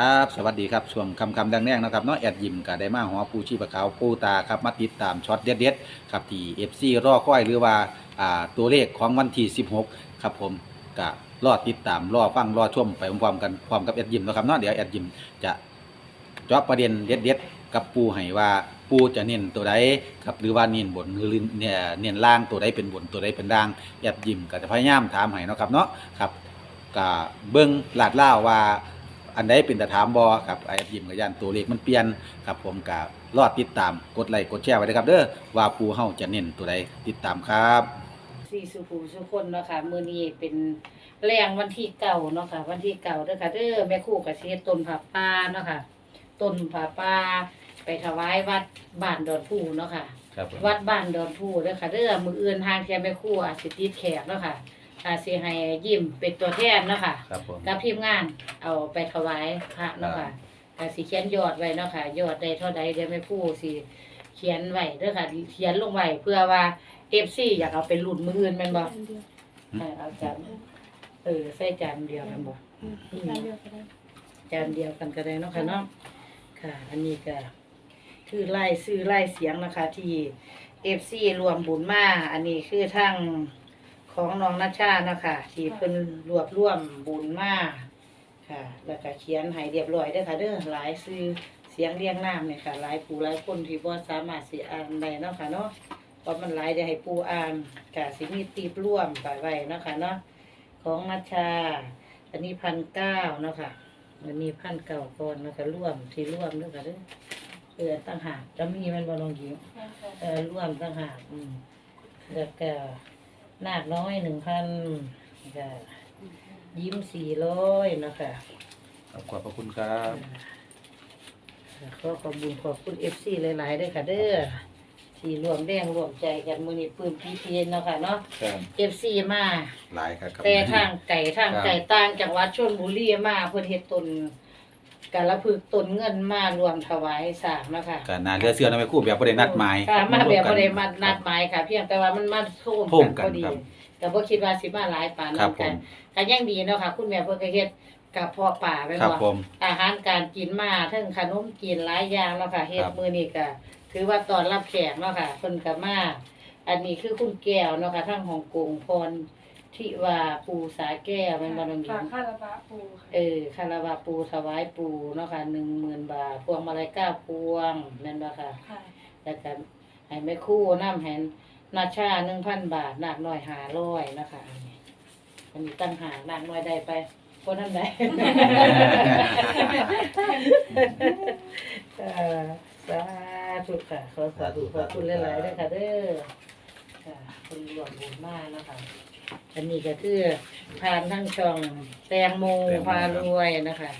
ครับ สวัสดีครับช่วงคำคำดังแน่งนะครับเนาะแอดยิมก็ได้มาหอปูชีพขาวปูตาครับมาติดตามช็อตเด็ดๆครับที่เอฟซีรอคอยหรือว่าอ่าตัวเลขของวันที่ 16 ครับผมก็รอติดตามรอฟังรอชมไปพร้อมๆกันพร้อมกับแอดยิมนะครับเนาะเดี๋ยวแอดยิมจะเจาะประเด็นเด็ดๆกับปูให้ว่าปูจะเน้นตัวใดครับหรือว่าเน้นบนหรือเนี่ยเน้นล่างตัวใดเป็นบนตัวใดเป็นล่างแอดยิมก็จะพยายามถามให้เนาะครับเนาะครับก็เบิ่งลาดเล่าว่า อันใดเป็นตะถามบอครับไอ้ยิมกับยันตัวเลขมันเปลี่ยนครับผมก็รอดติดตามกดไลค์กดแชร์ไว้นะครับเด้อว่าปูเฮาจะเน้นตัวใดติดตามครับสี่สุภูสุคนเนาะค่ะมื้อนี้เป็นแรงวันที่เก่าเนาะค่ะ วันที่เก่าเด้อค่ะเด้อแม่ครู่กับเชษต้นผาป่าเนาะค่ะต้นผาป่าไปถวายวัดบ้านดอนผู้เนาะค่ะ ครับผมวัดบ้านดอนผู้เด้อค่ะเด้อมื้ออื่นทางเทียแม่ครู่อาจสิติดแขกเนาะค่ะ อาจสิให้ยิ้มเป็นตัวแทนเนาะค่ะ ครับผมกับทีมงานเอาไปถวายพระเนาะค่ะก็สิเขียนยอดไว้เนาะค่ะ ยอดได้เท่าใดเดี๋ยวแม่ครู่สิเขียนไว้เด้อค่ะ เขียนลงไว้เพื่อว่า FC อยากเอาไปลุ้นมื้ออื่นแม่นบ่ใช่เอาจานเออใส่จานเดียวกันบ่จานเดียวก็ได้จานเดียวกันก็ได้เนาะค่ะเนาะค่ะ อันนี้ก็คือไล่ซื้อไล่เสียงนะคะ ที่เอฟซีรวมบุญมาอันนี้คือทั้ง ของน้องนัชชานะคะที่เพิ่นรวบรวมบุญมาค่ะ แล้วก็เขียนให้เรียบร้อยเด้อค่ะ เด้อหลายซื้อเสียงเรียงนามเนี่ยค่ะ หลายผู้หลายคนที่บ่สามารถสิอ่านได้เนาะค่ะเนาะเพราะมันหลายเดี๋ยวให้ผู้อ่านก็สิมีตีบร่วมไปไว้เนาะค่ะเนาะของนัชชา อันนี้พันเก้าเนาะค่ะอันนี้พันเก้าก่อนนะคะร่วมที่ร่วมด้วยกันเด้อเออตั้งหากจะมีมันบอลงยิงเออร่วมตั้งหากอืมแล้วก็ นาคน้อยหนึ่งพันก็ยิ้มสี่ร้อยเนาะคะขอบพระคุณครับขอขอบคุญขอบคุณเอฟซีหลายๆด้วยค่ะเด้อที่รวมแรงรวมใจกันมือนี้ปืนพีพีเนาะค่ะเนาะครับเอฟซีมาหลายครับครับแต่ทางไก่ทางครับไก่ต่างจังหวัดชลบุรีมาเพื่อเฮ็ดตน กาละพึกษ์ตนเงินมารวมถวายสร้างนะคะก็น่าเรือเสือนะแม่ครู่แบบบ่ได้นัดหมายค่ะมาแบบบ่ได้ร่วมานัดหมายค่ะ เพียงแต่ว่ามันมาโท่มโท่มกันกันพอดีครับแต่บ่คิดว่าสิมาหลายปานครันั้บนกันผมก็ยังดีเนาะค่ะ คุณแม่เพิ่นก็เฮ็ดกับพ่อป่าไว้ครับเนาะผมอาหารการกินมาทั้งขนมกินหลายอย่างเนาะค่ะเฮ็ดครับมื้อนี้ก็ถือว่าตอนรับแขกเนาะค่ะเพิ่นก็มาอันนี้คือคุณแก้วเนาะค่ะทั้งฮ่องกงพร ทิวาปูสาแก้วแม่นบ่น้องหญิฝากงค่าระบะปูค่ะเออคาราวาปูถวายปูเนาะค่ะหนึ่งหมื่นบาท พวงมาลัยเก้าพวงแม่นบ่ค่ะ ค่ะแล้วก็ให้แม่ครู่น้ำแหนนาชาหนึ่งพันบาทนาคน้อยหาร้อยนะคะอันนี้อันนี้ตั้งหากนาคน้อยได้ไปคนนั้นได้เออสาธุค่ะขอสาธุขอบคุณหลายๆด้วยค่ะเด้อ ค่ะคนรวมบุญมากนะคะอันนี้ก็คือผ่านทั้งช่องแตงโมพารวยนะคะ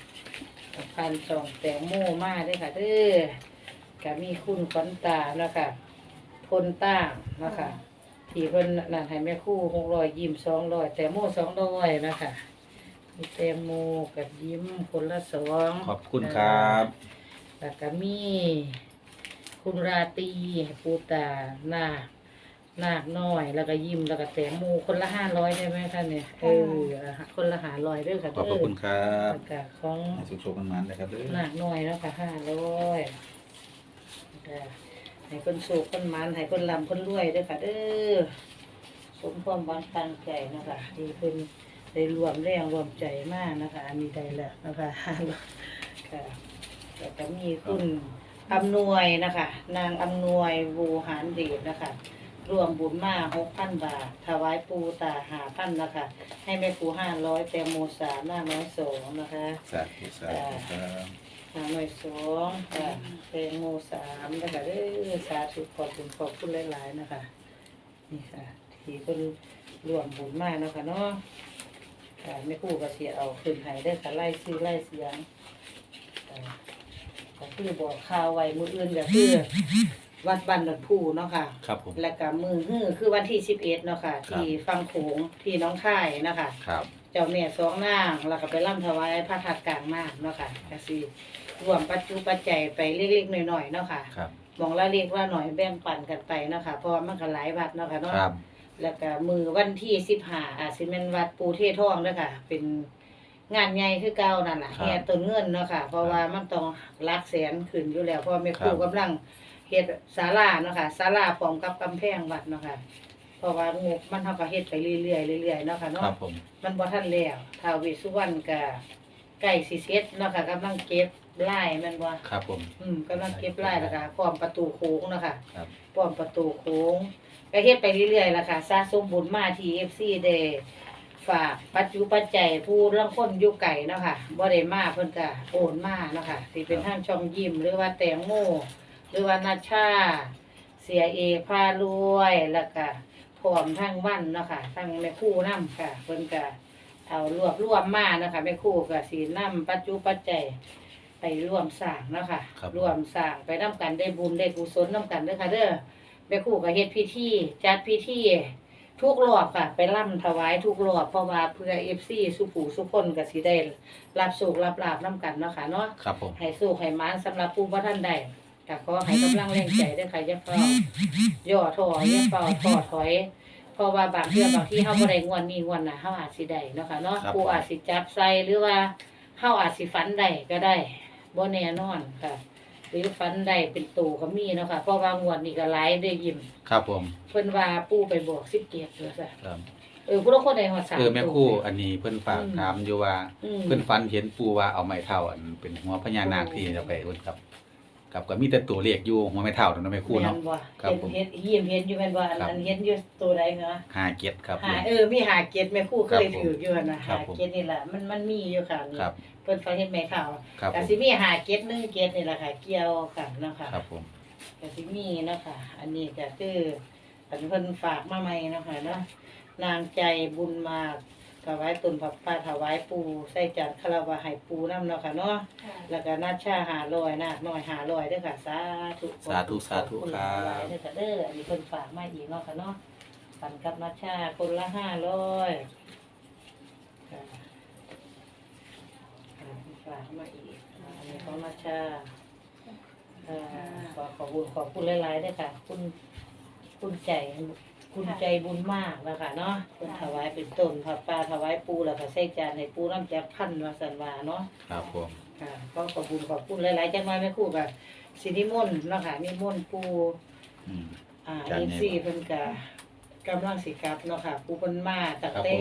ผ่านช่องแตงโมมาด้วยค่ะเด้อก็มีคุณขวัญตาเนาะคะพลต้างเนาะคะที่เพิ่นนั่นให้แม่ครู่หกร้อยยิ้มสองร้อยแตงโมสองร้อยนะคะมีแตงโมกับยิ้มคนละสองขอบคุณครับแล้วก็มีคุณราตรีปูตานา คนาคน้อย แล้วก็ยิ้มแล้วก็แตงโมคนละห้าร้อยได้ไหมคะเนี่ยเออคนละหาร้อยเด้วยค่ะขอบพระคุณครับแล้วก็ของให้สุขๆมันๆนะครับเด้อนาคน้อยแล้วค่ะห้าร้อยให้คนสุขคนมันให้คนลำคนรวยเด้วยค่ะเด้อสมความหวังตั้งใจนะคะที่เพิ่นได้รวมแรงรวมใจมากนะคะ อันนี้ได้แล้วนะคะค่ะแล้วก็มีคุณอำนวยนะคะ นางอำนวยวูหารเดชนะคะ รวมบุญมาหกพันบาท ถวายปูตาหาพันนะคะ ให้แม่ปูห้าร้อยแตงโมสามหน้าน้อยสองนะคะสาธุสาธุครับหาหน่วยสองค่ะแตงโมสามนะคะเด้อสาธุขอบคุณขอบคุณหลายๆนะคะ นี่ค่ะที่เพิ่นรวมบุญมากนาะคะเนาะค่ะแม่ครู่ก็เสียเอาขึ้นให้ได้อค่ะไล่ซื้อไล่เสียงอ่าก็คือบอกข่าวไว้มืออื่นก็คือ วัดบันดอนผู้เนาะค่ะ ครับผม และก็มือฮื้อคือวันที่สิบเอ็ดเนาะค่ะที่ฟังโขงที่น้องค่ายนะคะครับ เจ้าแม่สองนางแล้วก็ไปร่ำถวายพระธาตุกลางมากเนาะค่ะก็สิรวมปัจจุปัจจัยไปเล็กๆหน่อยๆเนาะค่ะครับ มองละเล็กว่าหน่อยแบ่งปันกันไปเนาะค่ะเพราะว่ามันก็หลายวัดเนาะค่ะเนาะ ครับ แล้วก็มือวันที่สิบห้าอาจสิเป็นวัดปูเทศทองเด้อค่ะ เป็นงานใหญ่คือเก่านั่นล่ะครับแห่ต้นเงินเนาะค่ะ เพราะว่ามันต้องหลักแสนขึ้นอยู่แล้วเพราะว่าแม่ครูครับ กำลัง เฮ็ดศาลาเนาะค่ะศาลาพร้อมกับกำแพงวัดเนาะค่ะเพราะว่างบมันเฮาก็เฮ็ดไปเรื่อยๆเรื่อยๆเนาะค่ะคเนาะรับผมมันบ่ทันแล้วท้าวเวสสุวรรณก็ใกล้สิเสร็จเนาะค่ะกำลังเก็บลายแม่นบ่ครับผม อืมกำลังเก็บลายแล้วก็พร้อมประตูโค้งเนาะค่ะ ครับ ป้อมประตูโค้งก็เฮ็ดไปเรื่อยๆล่ะค่ะสะสมบุญมาที่ FC ได้ฝากปัจจุปัจจัยผู้ลางคนอยู่ไกลเนาะค่ะบ่ได้มาเพิ่นก็โอนมาเนาะค่ะสิเป็นทางช่องยิ้มหรือว่าแตงโม หรือว่านาชา เสียเอพารวยแล้วก็พร้อมทั้งวันเนาะค่ะทั้งแม่ครู่นํค่ะเพิ่นก็เอารวบรวมมาเนาะค่ะแม่ครู่ก็สินํปัจจุปัจจัยไปร่วมสร้างเนาะค่ะครับ ร่วมสร้างไปนํกันได้บุญได้กุศลนํกันเด้อค่ะเด้อแม่ครู่ก็เฮ็ดพิธีจัดพิธีทุกรอบค่ะ ไปร่ำถวายทุกรอบเพราะว่าเพื่อ FC สุผู้สุคนก็สิได้รับสุขรับลาบนํกันเนาะค่ะเนาะครับผม ให้สู้ให้หมานสำหรับผู้บ่ทันได้ ก็ขอให้กำลังแรงใจด้วยค่ะอย่าเฝ้าย่อท้ออย่าเฝ้าท้อถอย เพราะว่าบางเทื่อบางที่เฮาบ่ได้งวดนี้งวดหน้าเฮาอาจสิได้เนาะค่ะเนาะผู้อาจสิจับใส่หรือว่าเฮาอาจสิฝันได้ก็ได้บ่แน่นอนค่ะ หรือฝันได้เป็นตูก็มีเนาะค่ะเพราะว่างวดนี้ก็หลายได้ยิ้มครับผมเพิ่นว่าปู่ไปบอก17เด้อซะครับเออผู้ลางคนได้ฮอด3 เออแม่ครู่อันนี้เพิ่นฝากถามอยู่ว่าอืมเพิ่นฝันเห็นปูว่าเอาไม้เท่าอันเป็นหัวพญานาคที่จะไปเพิ่นครับ ครับก็มีแต่ตัวเลขอยู่หัวไม้เท่านั่นเนาะแม่ครู่เนาะแม่บ่ครับผมเห็นเห็นยิ้มเห็นอยู่แม่นบ่อันครับอันเห็นอยู่ตัวใดเหรอห้าเจ็ดครับ หาเออมีหาเก็ดแม่ครู่เคยครับผมถืออยู่นะครัหาบผม เก็ดนี่แหละมันมันมีอยู่ค่ะนี่ครับ เพิ่นฟังเห็นไหมข่าวครับก็ผมสิมีหาเก็ดหนึงเก็ดนี่แหละค่ะ เกี่ยวกันเนาะค่ะครับผมก็สิมีเนาะค่ะ อันนี้ก็คืออันเพิ่นฝากมาใหม่เนาะค่ะเนาะนางใจบุญมาก ถวายตนผับป้าถวายปูใส่จานคาราวะให้ปูนำเนาะค่ะเนาะค่ะแล้วก็นาชาหาลอยนาคน้อยหาลอยเด้อค่ะสาธุสาธุสาธุขอณครับหลายๆเด้อค่ะเด้ออันนี้เพิ่นฝากมาอีกเนาะค่ะเนาะปันกับนาชาคนละห้าร้อยค่ะอ่าฝากมาอีกอ่าอันนี้ของนาชาอ่าขอขอบคุณขอบคุณหลายๆเด้อค่ะ คุณคุณใจ คุณใจบุญมากแล้วค่ะเนาะคุณถวายเป็นต้นผับปลาถวายปูแล้วก็ใส่จานให้ปูน้ำจักพันวาสันวาเนาะครับผมค่ะก็ขอบคุณขอบคุณหลายๆจังหวะแม่ครู่กับสินิมนต์เนาะค่ะนิมนต์ปูอืม อ่าจัดเอแน่ฟซีเพิ่นก็กำลังสิกลับเนาะค่ะปูเพิ่นมาตั้งครับแต่ผม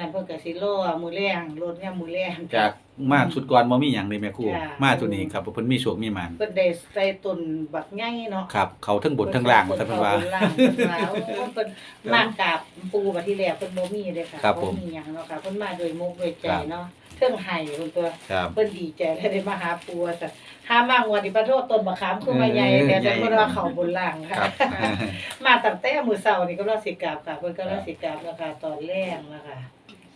นั้นเพิ่นก็สิรอมื้อแรงรถเนี่ยามมื้อแรง จาก มาชุดก่อนบ่มีหยังเลยแม่ครู่จ้ะ มาตัวนี้ครับเพิ่นมีโชคมีหมานเพิ่นได้ใส่ต้นบักใหญ่เนาะครับ เขาทั้งบนทั้งล่างว่าท่านเพิ่นว่า เพิ่นล่างเพิ่นว่าโอ้เพิ่นมากราบปูบัดที่แล้วเพิ่นบ่มีเลยค่ะครับผม มีหยังเนาะค่ะเพิ่นมาโดยมุกโดยใจครับเนาะเทิงไห้เพิ่นตัว ครับ เพิ่นดีใจแล้วได้มาหาปูว่าซั่นห้ามางวดนี้ประโทษต้นมะขามคือมาใหญ่เออแต่แต่ใหญ่ เพิ่นว่าเขาบนล่างครัค่ะบมาตั้งแต่มื้อเช้านี่ก็ลังสิกราบค่ะเพิ่นก็ลังสิกราบแล้วค่ะตอนแรกนะคะ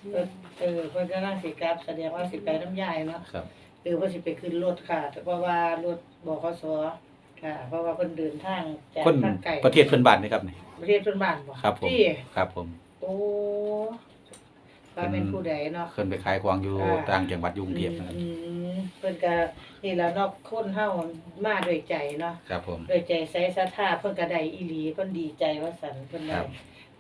เพิ่นเออเพิ่นก็ลังสิกราบแสดงว่าสิไปน้ำยายเนาะครับ หรือว่าสิไปขึ้นรถค่ะเพราะว่ารถบขสค่ะ เพราะว่าเพิ่นเดินทางจากคนทางไกลประเทศเพิ่นบ้านนี่ครับนี่ประเทศเพิ่นบ้านบ่ครับผมที่ครับผมโอ้ว่าเป็นผู้ใดเนาะ เพิ่นไปขายของอยู่อ่า ต่างจังหวัดอยกรุงเทพนะครับอืมเพิ่นก็นี่ล่ะเนาะคนเฮามาด้วยใจเนาะ ครับผมด้วยใจใส่ศรัทธาเพิ่นก็ได้อีหลีเพิ่นดีใจว่าซั่นเพิ่นคได้รับ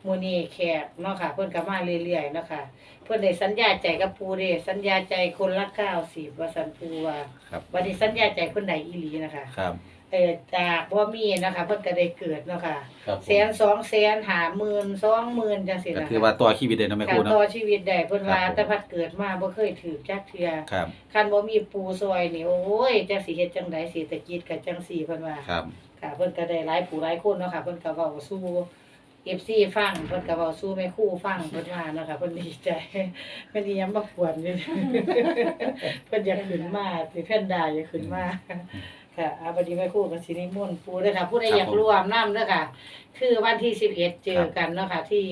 มื้อนี้แขกเนาะค่ะ เพิ่นก็มาเรื่อยๆเนาะค่ะ เพิ่นได้สัญญาใจกับปู่เด้สัญญาใจคนละ90ว่าซั่นปู่ว่าครับวันนี้สัญญาใจเพิ่นได้อีหลีนะคะครับเอ่อจากบ่มีนะคะเพิ่นก็ได้เกิดเนาะค่ะครับผมแสนสองแสนหาหมื่นสองหมื่นจังซี่ก็นะคือว่าต่อชีวิตได้เนาะแม่คการูรเนาะ ต่อชีวิตได้เพิ่นว่าครับผม แต่พัดเกิดมาบ่เคยถือจักเทื่อครับคันบ่มีปูซอยนี่โอ้ยจังสิเฮ็ดจังไดเศรษฐกิจก็จังซี่เพิ่นว่า ครับ ค่ะเพิ่นก็ได้หลายผู้หลายคนเนาะค่ะเพิ่นก็เว้าสู่ FC ฟังเพิ่นก็เว้าสู่แม่ครูฟังเพิ่นว่าเนาะค่ะเพิ่นดีใจเพิ่นสิยังมาขวนอยู่เพิ่นอยากขึ้นมาสิเพิ่นได้อยากขึ้นมาค่ะอาบัดนี้แม่ครูกับสินิมนต์ปูเด้อค่ะผู้ใดอยากร่วมนํเด้อค่ะ คือวันที่11เจอกันเนาะค่ะที่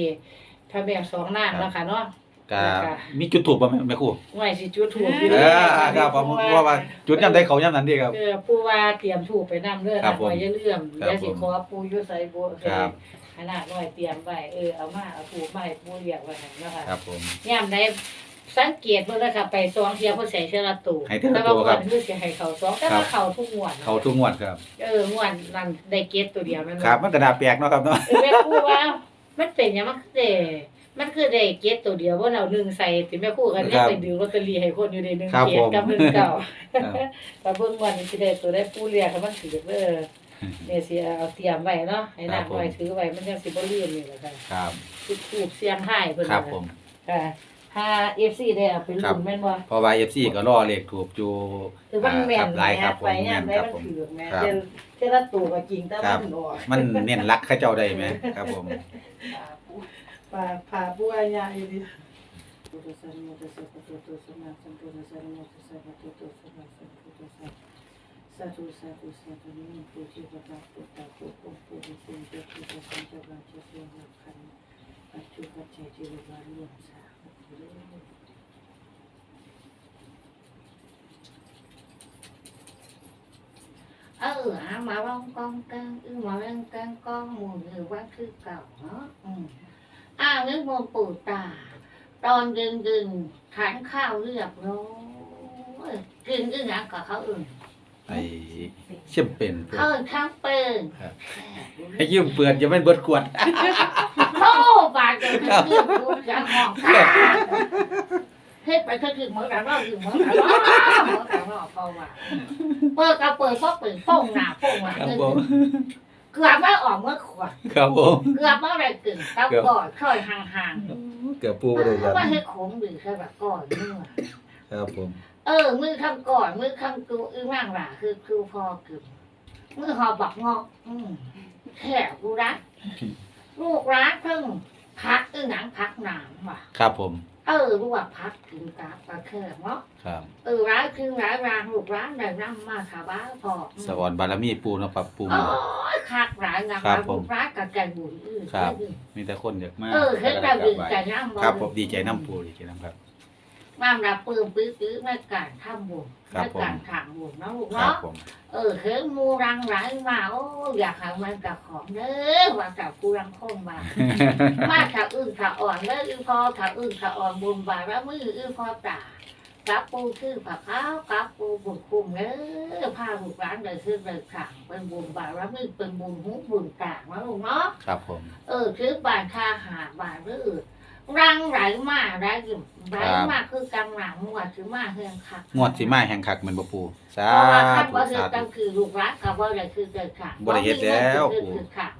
พระแม่สองนางเนาะค่ะเนาะ ก็ค่ะ มีจุดถูกบ่แม่แม่ครูไว้สิจุดธูปอยู่เอเด้ออครับผมเพราะว่าจุดยามใดเขายามนั้นเด้ครับ เออผู้ว่าเตรียมถูกไปนำเด้อครันะบผมไว้อย่าลืมครับเดี๋ยวสิผม ขอปูอยู่ไสบ่ครับ ขนาดน้อยเตรียมไว้เออเอามาเอาถูกมาให้ปูเรียกไว้ให้เนาะค่ะครับผมยามใดสังเกตเบิ่งเลยค่ะไปซองเที่ยวเพิ่นใส่เสื้อละตูให้เทื่อละแต่ตัว่าวครัก่อบนคือสิให้เขาซองแต่ครัว่าบเขาทุกงวดเขาทุกงวดครับ เอองวดนั้นได้เก็ตตัวเดียวแม่นครับ มันก็น่าแปลกเนาะครับเนาะเออแม่ครูว่า มันเป็นหยังมันคือได้มันคือได้เก็ตตัวเดียวว่าเราหนึ่งใส่ติแม่ครู่กันคเนี่รัยบไปดูลอตเตอรี่ให้คนอยู่ในหนึ่งครับเก็ตผมกับหนึ่งเก่า ครับ แต่เบิ่งวันนี้สิได้ตัวได้ผู้เรียกให้มันถือเด้อ เนี่ยสิเอาเตรียมไว้เนาะให้นักไว้ถือไว้มันจังสิบ่ลืมนี่แหละค่ะครับคือถูกเสียงไห้เพิ่นครับน่ะผมค่ะถ้า FC ได้เอาไปครัลุ้บนแม่นบ่เพราะว่า FC ก็รอเลขถูกอยู่คือมันแม่นหลายครับผมไปเนี่ยแม่นได้ครับมันผมถือแม่ครับเจอเจอละตัวก็จริงแต่ครัว่าบมันออกมันเน้นรักเขาเจ้าได้ไหมครับผมปลาปลาบัวใหญ่ดิพุทธสันมุตสัพพะโตสมาสัมพุทธสันมุตสัพพะโตสมาสัมพุทธสั พสาธุสาธุสาธุนิปุจิปตาปุตตาปุปุปุปุปุเจตุสังเจรังเจเสหักขันปัจจุปัจเจจิริวารุสสาธุเด้ อเออหามาลองกองกันอือมาเล่นกันกองหมู่หรือว่าคือเก่าเนาะอืมอ้าวนึกมนต์ปู่ตาตอนดึงดึงๆทานข้าวเรียบร้อยกินอึ้งหยังกับเขาอื่นไอ้เชื่อมเป็นพวกเขาทั้งเป็นครับให้ยืมเปลือนจะไม่เบิดขวด โอ้บาดเจ็บทั้งเรื่องรู้จักห้องข้าเฮ็ดไปเธอถึงเหมือนกันว่าถึงเหมือนกันว่าเหมือนกันว่าเพราะว่าเปิดก็เปิดเพราะเปิดโป้งหน้าโป้งหลังครับผมเกือบไม่ออกเมื่อขวดครับผมเกือบเมื่อไรกึ่งเต้าก่อนค่อยห่างเกือบปูๆไปเลยครับว่าให้ขมดือแค่แบบก่อนเมื่อครับผม เออ มือคำก่อน มือคำตูอื้อว่างหล่าคือคือพอกึ่งมือหอบักงอก อืมแค่กูรักลูกรักเพิ่งพักอื้อหนังพักหนามว่ะ ครับผม เออรู้ว่าพักถึงกราบกระแค่เนาะครับ เออร้ายคือร้ายรางลูกร้านได้ร่ำมาขาบ้าพอสวรรค์บารมีปูเนาะครับปู โอ้ยคักร้ายงามครับผมลูกร้านกับใจบุญอื้อครับ มีแต่คนอยากมาเออเฮ็ดแต่ดึงใจน้ำครับผมดีใจน้ำปูดีใจน้ำครับ น้ำรับปลื้มปื้อปื้อในการทำบุญครับในผม การทางบุญเนาะลูกครับเนาะ ผมเออเห็นหมูรังไหลมาโอ้อยากให้มันกับของเด้อว่ากับกูรังคงมามาถ้าอื่นถ้าอ่อนเด้ออื่นพอถ้าอื่นถ้าอ่อนบุญบารมืออื่นพอตากับปูคือผักขาวกับปูบุญคุมเด้อพาลูกร้านเลยคือเลยขังเป็นบุญบารมือเป็นบุญหูบุญตาเนาะลูกเนาะ ครับผม เออคือบานคาหาบานรื้อ รังไหลมาได้ยิ่งไหลมาคือกำลังมวดคือมาเฮืองคักงวดสิมาแห่งคักเหมือนบ่ปูสาเพราะว่าคันธุว่าคือสาธุ ตั้งคือลูกรักกับว่าอะไรคือเกิดขักบ่ได้เฮ็ดแล้ว คือคือขัก